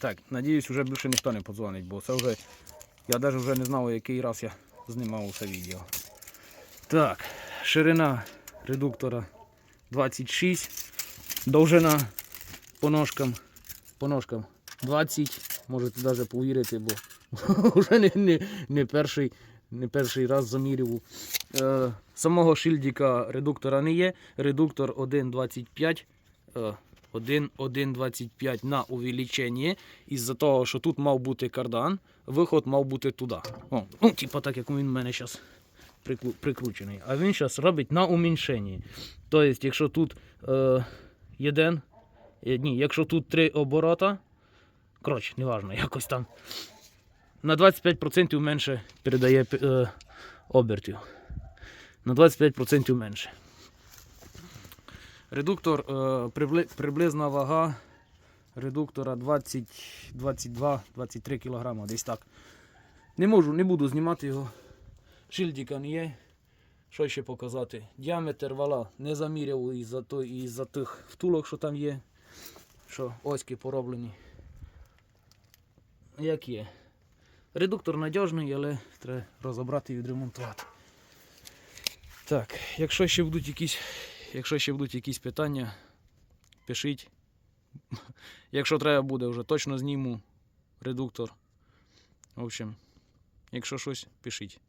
Так, надіюсь, вже більше ніхто не подзвонить, бо це вже. Я навіть вже не знав, який раз я знімав це відео. Так, ширина редуктора 26, довжина по ножкам, по ножкам 20. Можете навіть повірити, бо вже не, не, не, перший, не перший раз замірював. Е, самого шильдика редуктора не є. Редуктор 1.25. Е, 1.1.25 на увеличення. Із-за того, що тут мав бути кардан, виход мав бути туди. О, ну, типа так, як він в мене зараз прикручений. А він зараз робить на уміншенні. Тобто, якщо тут е, один, е, ні, якщо тут три оборота, коротше, неважно, якось там на 25% менше передає е, обертів. На 25% менше. Редуктор, е, прибли- приблизна вага редуктора 20, 22-23 кг, десь так. Не можу, не буду знімати його. Шильдика не є. Що ще показати? Діаметр вала не заміряв із-за із-за тих втулок, що там є. Що оськи пороблені. Як є. Редуктор надіжний, але треба розібрати і відремонтувати. Так, якщо ще будуть якісь, якщо ще будуть якісь питання, пишіть. Якщо треба буде, вже точно зніму редуктор. В общем, якщо щось, пишіть.